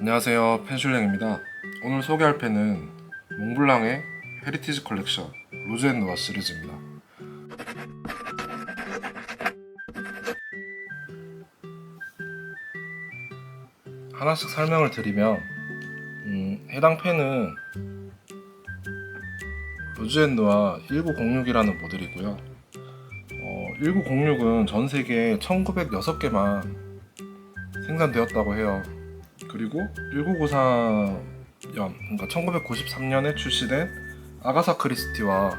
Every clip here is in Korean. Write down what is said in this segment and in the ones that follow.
안녕하세요 펜슐랭입니다. 오늘 소개할 펜은 몽블랑의 헤리티지 컬렉션 로즈앤노아 시리즈입니다. 하나씩 설명을 드리면 음, 해당 펜은 로즈앤노아 1906이라는 모델이고요. 어, 1906은 전 세계에 1906개만 생산되었다고 해요 그리고 1993년, 그러니까 1993년에 출시된 아가사 크리스티와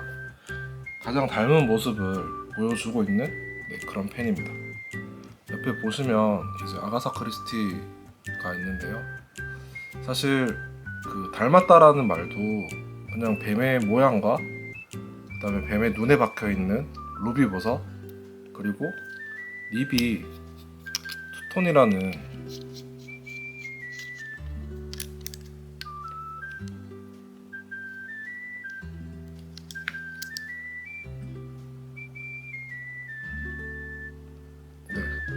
가장 닮은 모습을 보여주고 있는 네, 그런 펜입니다. 옆에 보시면 이제 아가사 크리스티가 있는데요. 사실 그 닮았다라는 말도 그냥 뱀의 모양과 그다음에 뱀의 눈에 박혀 있는 루비 보석 그리고 립이 투톤이라는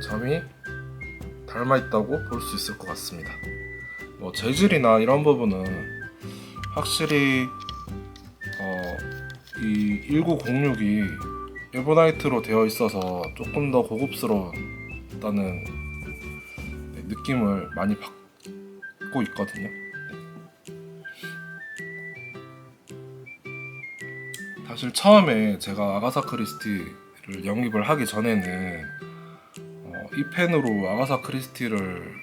점이 닮아 있다고 볼 수 있을 것 같습니다. 뭐 재질이나 이런 부분은 확실히 어, 이 1906이 에보나이트로 되어 있어서 조금 더 고급스러웠다는 네, 느낌을 많이 받고 있거든요. 사실 처음에 제가 아가사 크리스티를 영입을 하기 전에는 어, 이 펜으로 아가사 크리스티를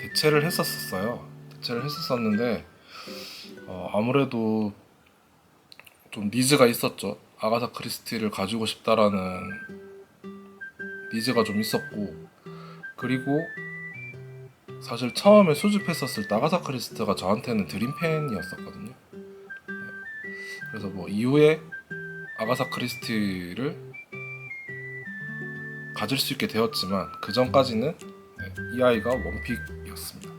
대체를 했었었어요. 대체를 했었었는데 어, 아무래도 좀 니즈가 있었죠. 아가사 크리스티를 가지고 싶다라는 니즈가 좀 있었고 그리고 사실 처음에 수집했었을 때 아가사 크리스티가 저한테는 드림펜이었었거든요. 네. 그래서 뭐 이후에 아가사 크리스티를 가질 수 있게 되었지만 그 전까지는 네, 이 아이가 원픽이었습니다.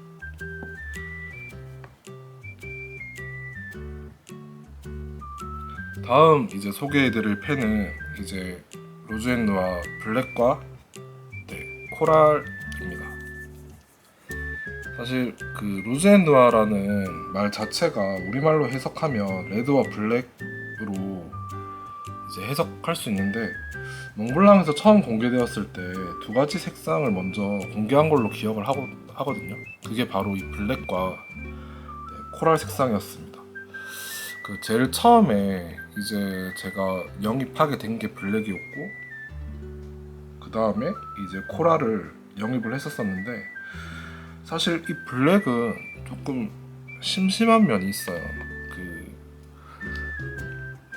다음 이제 소개해드릴 펜은 이제 로즈앤노아 블랙과 네, 코랄입니다. 사실 그 로즈앤노아라는 말 자체가 우리말로 해석하면 레드와 블랙으로 이제 해석할 수 있는데 몽블랑에서 처음 공개되었을 때 두 가지 색상을 먼저 공개한 걸로 기억을 하고, 하거든요. 그게 바로 이 블랙과 네, 코랄 색상이었습니다. 그 제일 처음에 이제 제가 영입하게 된 게 블랙이었고 그 다음에 이제 코랄을 영입을 했었었는데 사실 이 블랙은 조금 심심한 면이 있어요. 그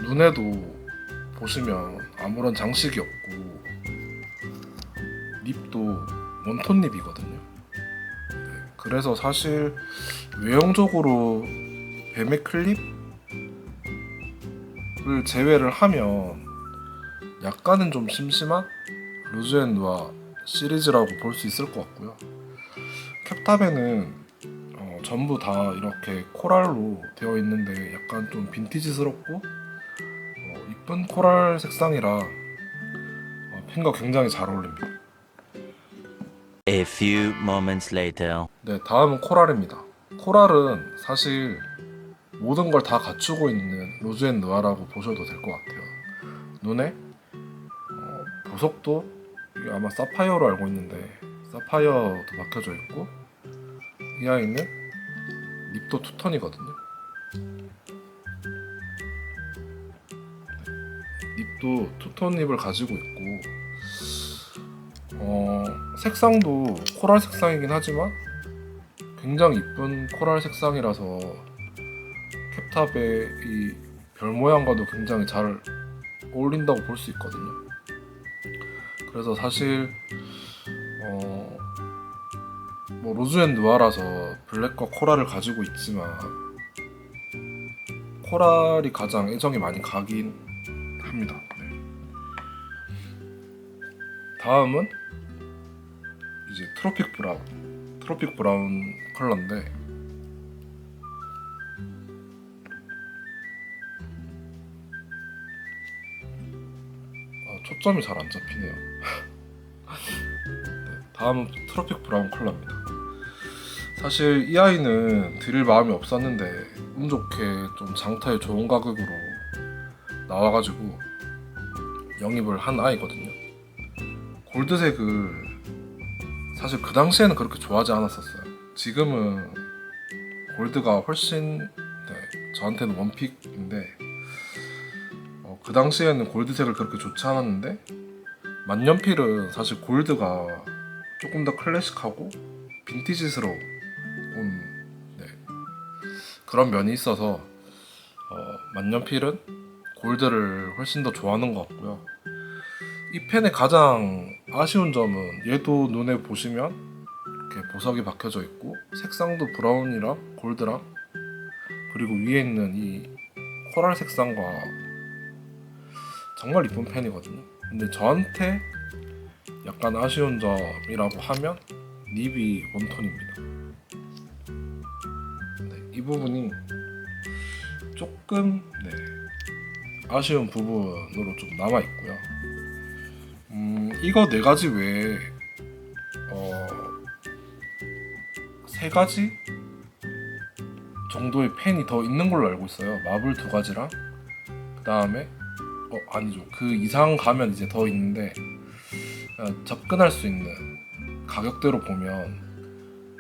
눈에도 보시면 아무런 장식이 없고 립도 원톤 립이거든요. 네, 그래서 사실 외형적으로 뱀의 클립을 제외를 하면 약간은 좀 심심한 루즈앤누아 시리즈라고 볼 수 있을 것 같고요. 캡탑에는 어, 전부 다 이렇게 코랄로 되어 있는데 약간 좀 빈티지스럽고 어, 이쁜 코랄 색상이라 어, 펜과 굉장히 잘 어울립니다. A few moments later. 네, 다음은 코랄입니다. 코랄은 사실 모든 걸 다 갖추고 있는 로즈앤 누아라고 보셔도 될 것 같아요. 눈에 어, 보석도 이게 아마 사파이어로 알고 있는데 사파이어도 박혀져 있고 이 아이는 립도 투턴이거든요. 립도 투턴 립을 가지고 있고 어, 색상도 코랄 색상이긴 하지만 굉장히 이쁜 코랄 색상이라서 캡탑의 이 별 모양과도 굉장히 잘 어울린다고 볼 수 있거든요. 그래서 사실 어, 뭐 로즈앤 누아라서 블랙과 코랄을 가지고 있지만 코랄이 가장 애정이 많이 가긴 합니다. 네. 다음은 이제 트로픽 브라운 트로픽 브라운 컬러인데 아, 초점이 잘 안 잡히네요. 네, 다음은 트로픽 브라운 컬러입니다. 사실 이 아이는 드릴 마음이 없었는데 운 좋게 좀 장터에 좋은 가격으로 나와가지고 영입을 한 아이거든요. 골드색을 사실 그 당시에는 그렇게 좋아하지 않았었어요. 지금은 골드가 훨씬 네, 저한테는 원픽인데 어, 그 당시에는 골드색을 그렇게 좋지 않았는데 만년필은 사실 골드가 조금 더 클래식하고 빈티지스러운 네, 그런 면이 있어서 어, 만년필은 골드를 훨씬 더 좋아하는 것 같고요. 이 펜의 가장 아쉬운 점은 얘도 눈에 보시면 이렇게 보석이 박혀져 있고 색상도 브라운이랑 골드랑 그리고 위에 있는 이 코랄 색상과 정말 이쁜 펜이거든요. 근데 저한테 약간 아쉬운 점이라고 하면 립이 웜톤입니다. 네, 이 부분이 조금 네, 아쉬운 부분으로 좀 남아 있고요. 음, 이거 네 가지 외에 어, 세 가지 정도의 펜이 더 있는 걸로 알고 있어요. 마블 두 가지랑 그 다음에 어 아니죠 그 이상 가면 이제 더 있는데 어, 접근할 수 있는 가격대로 보면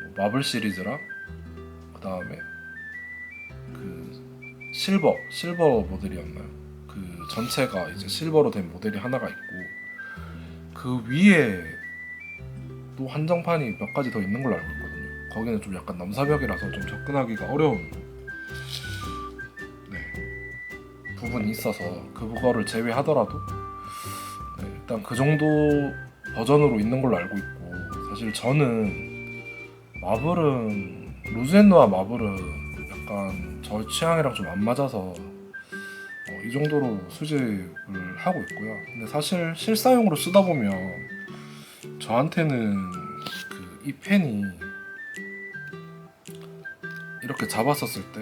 뭐 마블 시리즈랑 그 다음에 그 실버 실버 모델이었나요? 그 전체가 이제 실버로 된 모델이 하나가 있고 그 위에 또 한정판이 몇 가지 더 있는 걸로 알고 있거든요. 거기는 좀 약간 넘사벽이라서 좀 접근하기가 어려운 네, 부분이 있어서 그거를 제외하더라도 네, 일단 그 정도 버전으로 있는 걸로 알고 있고 사실 저는 마블은 루즈앤노아 마블은 약간 저 취향이랑 좀 안 맞아서 어, 이 정도로 수집을 하고 있고요. 근데 사실 실사용으로 쓰다 보면 저한테는 그 이 펜이 이렇게 잡았었을 때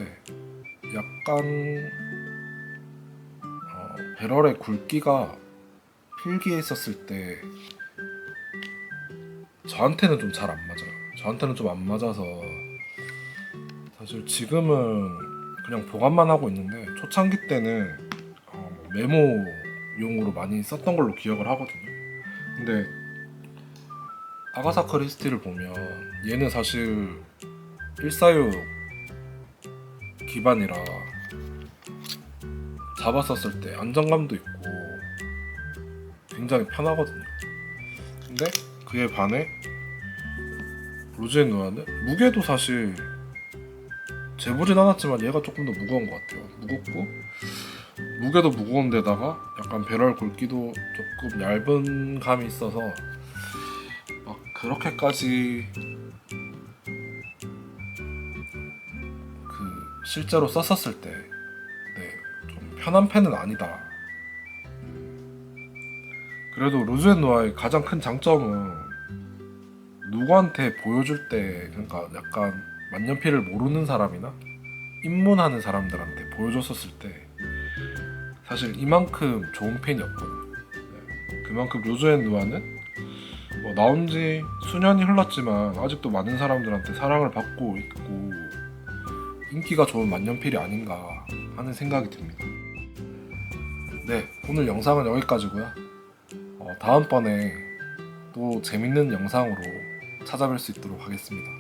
약간 어, 배럴의 굵기가 필기에 있었을 때 저한테는 좀 잘 안 맞아요. 저한테는 좀 안 맞아서 사실 지금은 그냥 보관만 하고 있는데 초창기 때는 어, 뭐 메모용으로 많이 썼던 걸로 기억을 하거든요. 근데 아가사 크리스티를 보면 얘는 사실 146 기반이라 잡았었을 때 안정감도 있고 굉장히 편하거든요. 근데 그에 반해 로즈앤누아는 무게도 사실 재보진 않았지만 얘가 조금 더 무거운 것 같아요. 무겁고 무게도 무거운데다가 약간 배럴 굵기도 조금 얇은 감이 있어서 막 그렇게까지 그 실제로 썼었을 때 네, 좀 편한 펜은 아니다. 그래도 로즈앤노아의 가장 큰 장점은 누구한테 보여줄 때 그러니까 약간 만년필을 모르는 사람이나 입문하는 사람들한테 보여줬었을 때 사실 이만큼 좋은 펜이 없거든요. 네. 그만큼 로즈앤 노아는 뭐 나온 지 수년이 흘렀지만 아직도 많은 사람들한테 사랑을 받고 있고 인기가 좋은 만년필이 아닌가 하는 생각이 듭니다. 네, 오늘 영상은 여기까지고요. 어, 다음번에 또 재밌는 영상으로 찾아뵐 수 있도록 하겠습니다.